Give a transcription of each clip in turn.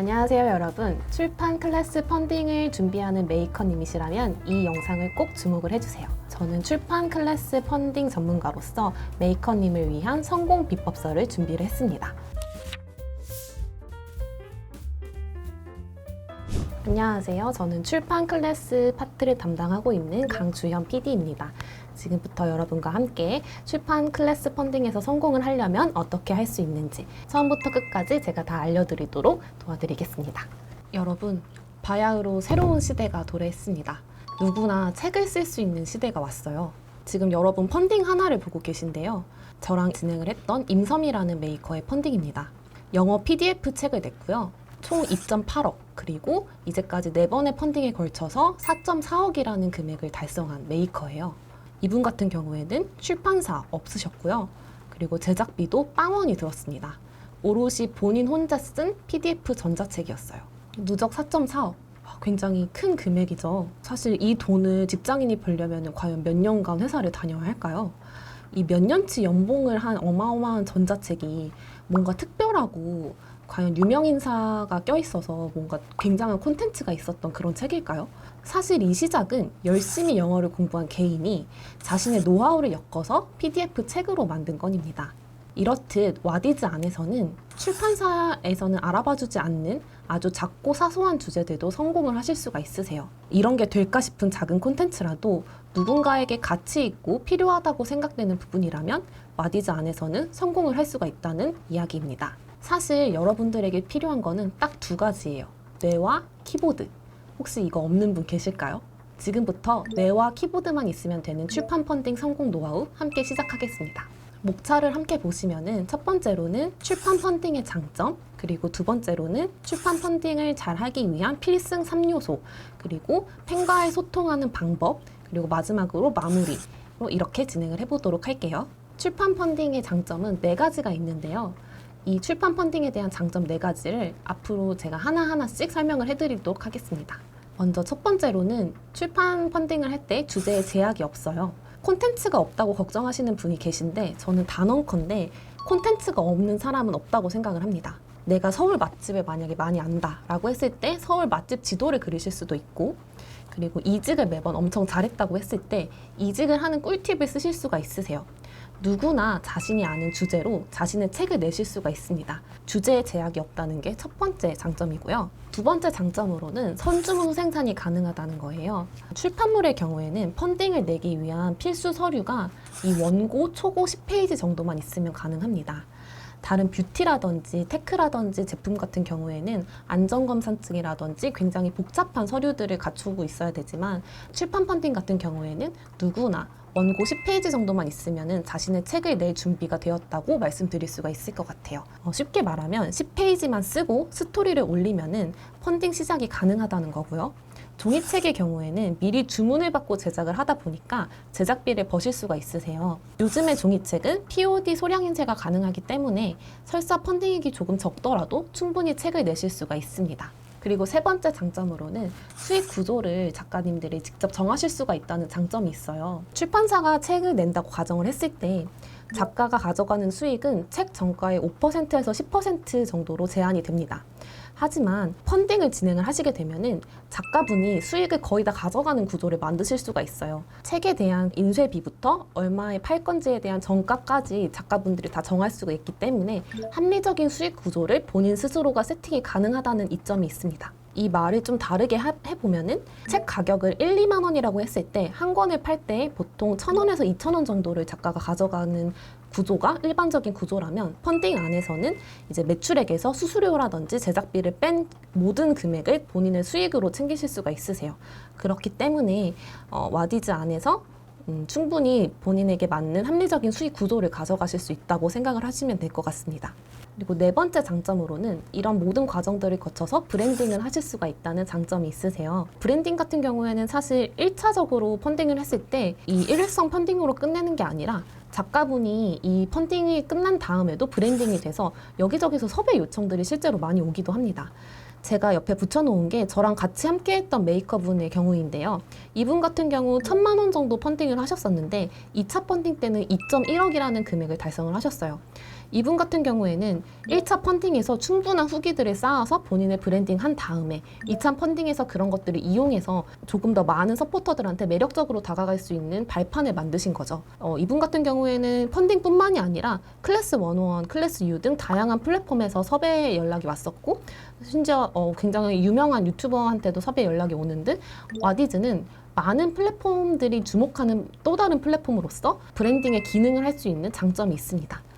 안녕하세요 여러분. 출판 클래스 펀딩을 준비하는 메이커님이시라면 이 영상을 꼭 주목을 해주세요. 저는 출판 클래스 펀딩 전문가로서 메이커님을 위한 성공 비법서를 준비를 했습니다. 안녕하세요. 저는 출판 클래스 파트를 담당하고 있는 강주현 PD입니다 지금부터 여러분과 함께 출판 클래스 펀딩에서 성공을 하려면 어떻게 할 수 있는지 처음부터 끝까지 제가 다 알려드리도록 도와드리겠습니다. 여러분, 바야흐로 새로운 시대가 도래했습니다. 누구나 책을 쓸 수 있는 시대가 왔어요. 지금 여러분 펀딩 하나를 보고 계신데요. 저랑 진행을 했던 임섬이라는 메이커의 펀딩입니다. 영어 PDF 책을 냈고요. 총 2.8억 그리고 이제까지 네 번의 펀딩에 걸쳐서 4.4억이라는 금액을 달성한 메이커예요. 이분 같은 경우에는 출판사 없으셨고요. 그리고 제작비도 빵원이 들었습니다. 오롯이 본인 혼자 쓴 PDF 전자책이었어요. 누적 4.4억. 굉장히 큰 금액이죠. 사실 이 돈을 직장인이 벌려면 과연 몇 년간 회사를 다녀야 할까요? 이 몇 년치 연봉을 한 어마어마한 전자책이 뭔가 특별하고 과연 유명 인사가 껴있어서 뭔가 굉장한 콘텐츠가 있었던 그런 책일까요? 사실 이 시작은 열심히 영어를 공부한 개인이 자신의 노하우를 엮어서 PDF 책으로 만든 건입니다. 이렇듯 와디즈 안에서는 출판사에서는 알아봐주지 않는 아주 작고 사소한 주제들도 성공을 하실 수가 있으세요. 이런 게 될까 싶은 작은 콘텐츠라도 누군가에게 가치 있고 필요하다고 생각되는 부분이라면 와디즈 안에서는 성공을 할 수가 있다는 이야기입니다. 사실 여러분들에게 필요한 거는 딱 두 가지예요. 뇌와 키보드. 혹시 이거 없는 분 계실까요? 지금부터 뇌와 키보드만 있으면 되는 출판 펀딩 성공 노하우 함께 시작하겠습니다. 목차를 함께 보시면은 첫 번째로는 출판 펀딩의 장점, 그리고 두 번째로는 출판 펀딩을 잘 하기 위한 필승 3요소, 그리고 팬과의 소통하는 방법, 그리고 마지막으로 마무리로 이렇게 진행을 해보도록 할게요. 출판 펀딩의 장점은 네 가지가 있는데요. 이 출판 펀딩에 대한 장점 네 가지를 앞으로 제가 하나하나씩 설명을 해드리도록 하겠습니다. 먼저 첫 번째로는 출판 펀딩을 할 때 주제에 제약이 없어요. 콘텐츠가 없다고 걱정하시는 분이 계신데 저는 단언컨대 콘텐츠가 없는 사람은 없다고 생각을 합니다. 내가 서울 맛집을 만약에 많이 안다라고 했을 때 서울 맛집 지도를 그리실 수도 있고 그리고 이직을 매번 엄청 잘했다고 했을 때 이직을 하는 꿀팁을 쓰실 수가 있으세요. 누구나 자신이 아는 주제로 자신의 책을 내실 수가 있습니다. 주제에 제약이 없다는 게 첫 번째 장점이고요. 두 번째 장점으로는 선주문 생산이 가능하다는 거예요. 출판물의 경우에는 펀딩을 내기 위한 필수 서류가 이 원고 초고 10페이지 정도만 있으면 가능합니다. 다른 뷰티라든지 테크라든지 제품 같은 경우에는 안전검사증이라든지 굉장히 복잡한 서류들을 갖추고 있어야 되지만 출판 펀딩 같은 경우에는 누구나 원고 10페이지 정도만 있으면 자신의 책을 낼 준비가 되었다고 말씀드릴 수가 있을 것 같아요. 어, 쉽게 말하면 10페이지만 쓰고 스토리를 올리면 펀딩 시작이 가능하다는 거고요. 종이책의 경우에는 미리 주문을 받고 제작을 하다 보니까 제작비를 버실 수가 있으세요. 요즘의 종이책은 POD 소량 인쇄가 가능하기 때문에 설사 펀딩액이 조금 적더라도 충분히 책을 내실 수가 있습니다. 그리고 세 번째 장점으로는 수익 구조를 작가님들이 직접 정하실 수가 있다는 장점이 있어요. 출판사가 책을 낸다고 가정을 했을 때 작가가 가져가는 수익은 책 정가의 5%에서 10% 정도로 제한이 됩니다. 하지만 펀딩을 진행을 하시게 되면은 작가분이 수익을 거의 다 가져가는 구조를 만드실 수가 있어요. 책에 대한 인쇄비부터 얼마에 팔 건지에 대한 정가까지 작가분들이 다 정할 수가 있기 때문에 합리적인 수익 구조를 본인 스스로가 세팅이 가능하다는 이점이 있습니다. 이 말을 좀 다르게 하- 해보면은 책 가격을 1, 2만 원이라고 했을 때 한 권을 팔 때 보통 1,000원에서 2,000원 정도를 작가가 가져가는 구조가 일반적인 구조라면 펀딩 안에서는 이제 매출액에서 수수료라든지 제작비를 뺀 모든 금액을 본인의 수익으로 챙기실 수가 있으세요. 그렇기 때문에 어, 와디즈 안에서 음, 충분히 본인에게 맞는 합리적인 수익 구조를 가져가실 수 있다고 생각을 하시면 될 것 같습니다. 그리고 네 번째 장점으로는 이런 모든 과정들을 거쳐서 브랜딩을 하실 수가 있다는 장점이 있으세요. 브랜딩 같은 경우에는 사실 1차적으로 펀딩을 했을 때 이 일회성 펀딩으로 끝내는 게 아니라 작가분이 이 펀딩이 끝난 다음에도 브랜딩이 돼서 여기저기서 섭외 요청들이 실제로 많이 오기도 합니다. 제가 옆에 붙여놓은 게 저랑 같이 함께 했던 메이커분의 경우인데요. 이분 같은 경우 천만 원 정도 펀딩을 하셨었는데 2차 펀딩 때는 2.1억이라는 금액을 달성을 하셨어요. 이분 같은 경우에는 1차 펀딩에서 충분한 후기들을 쌓아서 본인의 브랜딩 한 다음에 2차 펀딩에서 그런 것들을 이용해서 조금 더 많은 서포터들한테 매력적으로 다가갈 수 있는 발판을 만드신 거죠. 어, 이분 같은 경우에는 펀딩뿐만이 아니라 클래스 101, 클래스 U 등 다양한 플랫폼에서 섭외 연락이 왔었고 심지어 어, 굉장히 유명한 유튜버한테도 섭외 연락이 오는 듯 와디즈는 많은 플랫폼들이 주목하는 또 다른 플랫폼으로서 브랜딩의 기능을 할 수 있는 장점이 있습니다.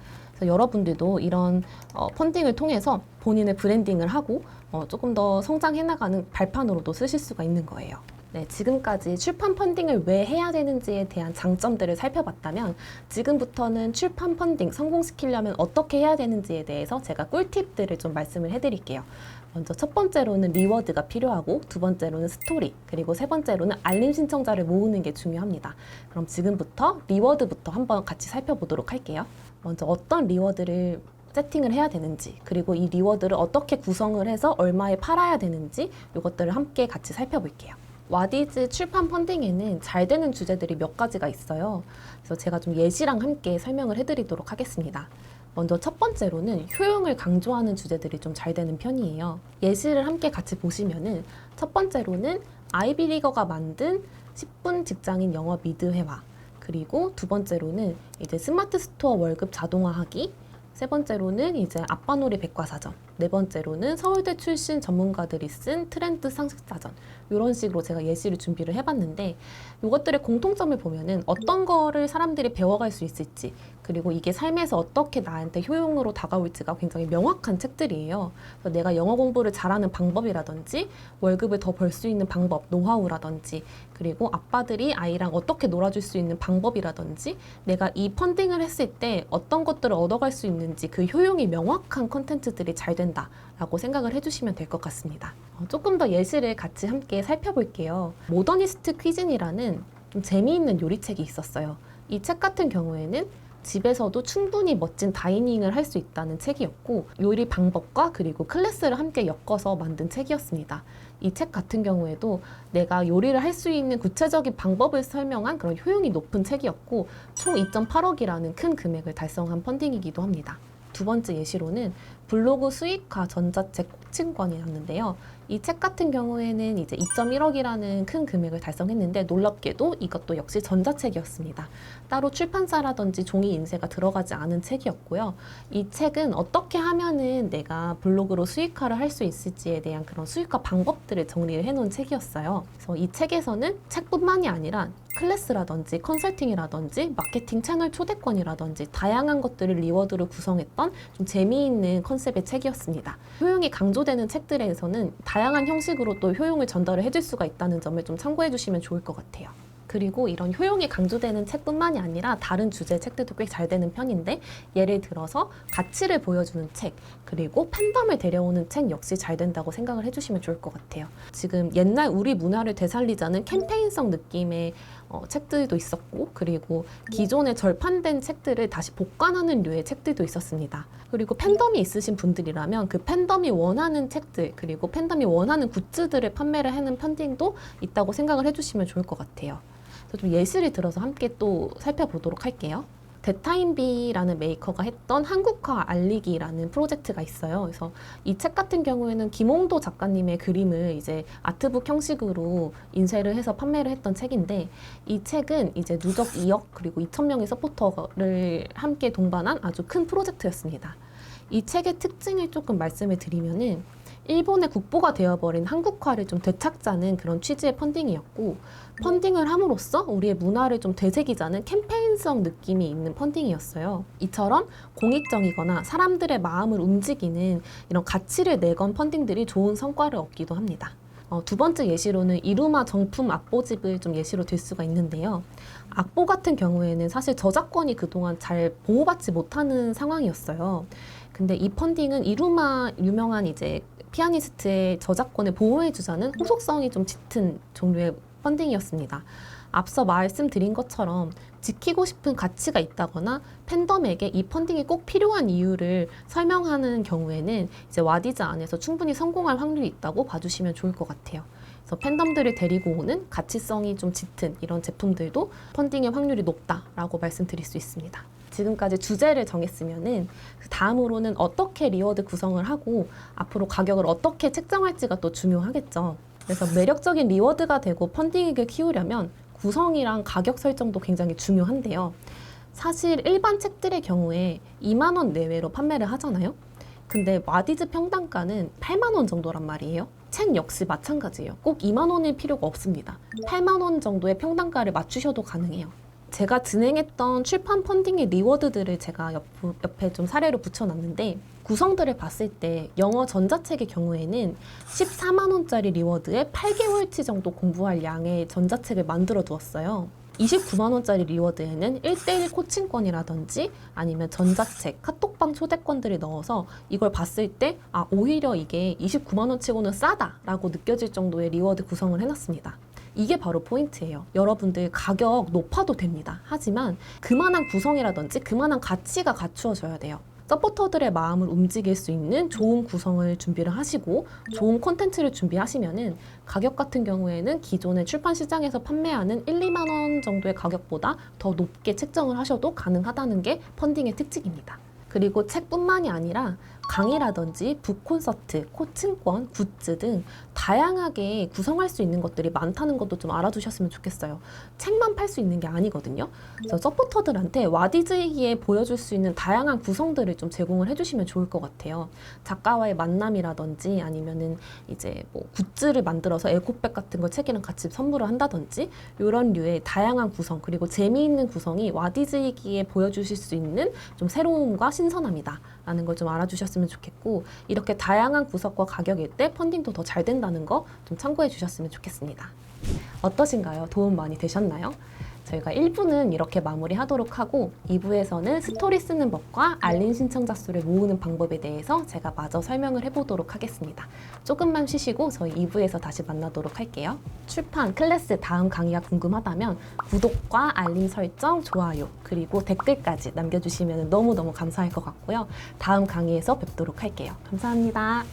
여러분들도 이런 어, 펀딩을 통해서 본인의 브랜딩을 하고 어, 조금 더 성장해 나가는 발판으로도 쓰실 수가 있는 거예요. 네, 지금까지 출판 펀딩을 왜 해야 되는지에 대한 장점들을 살펴봤다면 지금부터는 출판 펀딩 성공시키려면 어떻게 해야 되는지에 대해서 제가 꿀팁들을 좀 말씀을 해드릴게요. 먼저 첫 번째로는 리워드가 필요하고 두 번째로는 스토리 그리고 세 번째로는 알림 신청자를 모으는 게 중요합니다. 그럼 지금부터 리워드부터 한번 같이 살펴보도록 할게요. 먼저 어떤 리워드를 세팅을 해야 되는지 그리고 이 리워드를 어떻게 구성을 해서 얼마에 팔아야 되는지 이것들을 함께 같이 살펴볼게요. 와디즈 출판 펀딩에는 잘 되는 주제들이 몇 가지가 있어요. 그래서 제가 좀 예시랑 함께 설명을 해드리도록 하겠습니다. 먼저 첫 번째로는 효용을 강조하는 주제들이 좀 잘 되는 편이에요. 예시를 함께 같이 보시면은 첫 번째로는 아이비리거가 만든 10분 직장인 영어 미드 회화. 그리고 두 번째로는 이제 스마트 스토어 월급 자동화하기. 세 번째로는 이제 아빠놀이 백과사전 네 번째로는 서울대 출신 전문가들이 쓴 트렌드 상식사전 이런 식으로 제가 예시를 준비를 해봤는데 이것들의 공통점을 보면은 어떤 거를 사람들이 배워갈 수 있을지 그리고 이게 삶에서 어떻게 나한테 효용으로 다가올지가 굉장히 명확한 책들이에요. 내가 영어 공부를 잘하는 방법이라든지 월급을 더 벌 수 있는 방법, 노하우라든지 그리고 아빠들이 아이랑 어떻게 놀아줄 수 있는 방법이라든지 내가 이 펀딩을 했을 때 어떤 것들을 얻어갈 수 있는지 그 효용이 명확한 컨텐츠들이 잘 된다 라고 생각을 해주시면 될 것 같습니다. 어, 조금 더 예시를 같이 함께 살펴볼게요. 모더니스트 퀴즈니라는 좀 재미있는 요리책이 있었어요. 이 책 같은 경우에는 집에서도 충분히 멋진 다이닝을 할 수 있다는 책이었고 요리 방법과 그리고 클래스를 함께 엮어서 만든 책이었습니다. 이 책 같은 경우에도 내가 요리를 할 수 있는 구체적인 방법을 설명한 그런 효용이 높은 책이었고 총 2.8억이라는 큰 금액을 달성한 펀딩이기도 합니다. 두 번째 예시로는 블로그 수익화 전자책 코칭권이었는데요. 이 책 같은 경우에는 이제 2.1억이라는 큰 금액을 달성했는데 놀랍게도 이것도 역시 전자책이었습니다. 따로 출판사라든지 종이 인쇄가 들어가지 않은 책이었고요. 이 책은 어떻게 하면은 내가 블로그로 수익화를 할 수 있을지에 대한 그런 수익화 방법들을 정리를 해놓은 책이었어요. 그래서 이 책에서는 책뿐만이 아니라 클래스라든지 컨설팅이라든지 마케팅 채널 초대권이라든지 다양한 것들을 리워드로 구성했던 좀 재미있는 컨셉의 책이었습니다. 효용이 강조 되는 책들에서는 다양한 형식으로 또 효용을 전달을 해줄 수가 있다는 점을 좀 참고해 주시면 좋을 것 같아요. 그리고 이런 효용이 강조되는 책뿐만이 아니라 다른 주제 책들도 꽤 잘 되는 편인데 예를 들어서 가치를 보여주는 책 그리고 팬덤을 데려오는 책 역시 잘 된다고 생각을 해주시면 좋을 것 같아요. 지금 옛날 우리 문화를 되살리자는 캠페인성 느낌의 어, 책들도 있었고 그리고 기존의 절판된 책들을 다시 복관하는 류의 책들도 있었습니다. 그리고 팬덤이 있으신 분들이라면 그 팬덤이 원하는 책들 그리고 팬덤이 원하는 굿즈들을 판매를 하는 펀딩도 있다고 생각을 해주시면 좋을 것 같아요. 그래서 좀 예시를 들어서 함께 또 살펴보도록 할게요. 데타임비라는 메이커가 했던 한국화 알리기라는 프로젝트가 있어요. 그래서 이 책 같은 경우에는 김홍도 작가님의 그림을 이제 아트북 형식으로 인쇄를 해서 판매를 했던 책인데 이 책은 이제 누적 2억 그리고 2천 명의 서포터를 함께 동반한 아주 큰 프로젝트였습니다. 이 책의 특징을 조금 말씀을 드리면은 일본의 국보가 되어버린 한국화를 좀 되찾자는 그런 취지의 펀딩이었고 펀딩을 함으로써 우리의 문화를 좀 되새기자는 캠페인성 느낌이 있는 펀딩이었어요. 이처럼 공익적이거나 사람들의 마음을 움직이는 이런 가치를 내건 펀딩들이 좋은 성과를 얻기도 합니다. 어, 두 번째 예시로는 이루마 정품 악보집을 좀 예시로 들 수가 있는데요. 악보 같은 경우에는 사실 저작권이 그동안 잘 보호받지 못하는 상황이었어요. 근데 이 펀딩은 이루마 유명한 이제 피아니스트의 저작권을 보호해주자는 호속성이 좀 짙은 종류의 펀딩이었습니다. 앞서 말씀드린 것처럼 지키고 싶은 가치가 있다거나 팬덤에게 이 펀딩이 꼭 필요한 이유를 설명하는 경우에는 이제 와디즈 안에서 충분히 성공할 확률이 있다고 봐주시면 좋을 것 같아요. 그래서 팬덤들을 데리고 오는 가치성이 좀 짙은 이런 제품들도 펀딩의 확률이 높다라고 말씀드릴 수 있습니다. 지금까지 주제를 정했으면은 그 다음으로는 어떻게 리워드 구성을 하고 앞으로 가격을 어떻게 책정할지가 또 중요하겠죠. 그래서 매력적인 리워드가 되고 펀딩액을 키우려면 구성이랑 가격 설정도 굉장히 중요한데요. 사실 일반 책들의 경우에 2만 원 내외로 판매를 하잖아요. 근데 와디즈 평단가는 8만 원 정도란 말이에요. 책 역시 마찬가지예요. 꼭 2만 원일 필요가 없습니다. 8만 원 정도의 평단가를 맞추셔도 가능해요. 제가 진행했던 출판 펀딩의 리워드들을 제가 옆, 옆에 좀 사례로 붙여놨는데 구성들을 봤을 때 영어 전자책의 경우에는 14만 원짜리 리워드에 8개월치 정도 공부할 양의 전자책을 만들어 두었어요. 29만 원짜리 리워드에는 1대1 코칭권이라든지 아니면 전자책, 카톡방 초대권들을 넣어서 이걸 봤을 때 아, 오히려 이게 29만 원치고는 싸다라고 느껴질 정도의 리워드 구성을 해놨습니다. 이게 바로 포인트예요. 여러분들 가격 높아도 됩니다. 하지만 그만한 구성이라든지 그만한 가치가 갖추어져야 돼요. 서포터들의 마음을 움직일 수 있는 좋은 구성을 준비를 하시고 좋은 콘텐츠를 준비하시면은 가격 같은 경우에는 기존의 출판 시장에서 판매하는 1, 2만 원 정도의 가격보다 더 높게 책정을 하셔도 가능하다는 게 펀딩의 특징입니다. 그리고 책뿐만이 아니라 강의라든지 북콘서트, 코칭권, 굿즈 등 다양하게 구성할 수 있는 것들이 많다는 것도 좀 알아두셨으면 좋겠어요. 책만 팔 수 있는 게 아니거든요. 그래서 서포터들한테 와디즈이기에 보여줄 수 있는 다양한 구성들을 좀 제공을 해주시면 좋을 것 같아요. 작가와의 만남이라든지 아니면은 이제 뭐 굿즈를 만들어서 에코백 같은 걸 책이랑 같이 선물을 한다든지 이런 류의 다양한 구성 그리고 재미있는 구성이 와디즈이기에 보여주실 수 있는 좀 새로움과 신선함이다. 라는 걸 좀 알아주셨으면 좋겠고 이렇게 다양한 구성과 가격일 때 펀딩도 더 잘 된다 는 거 좀 참고해 주셨으면 좋겠습니다. 어떠신가요? 도움 많이 되셨나요? 저희가 1부는 이렇게 마무리하도록 하고 2부에서는 스토리 쓰는 법과 알림 신청자 수를 모으는 방법에 대해서 제가 마저 설명을 해보도록 하겠습니다. 조금만 쉬시고 저희 2부에서 다시 만나도록 할게요. 출판 클래스 다음 강의가 궁금하다면 구독과 알림 설정, 좋아요, 그리고 댓글까지 남겨주시면 너무너무 감사할 것 같고요. 다음 강의에서 뵙도록 할게요. 감사합니다.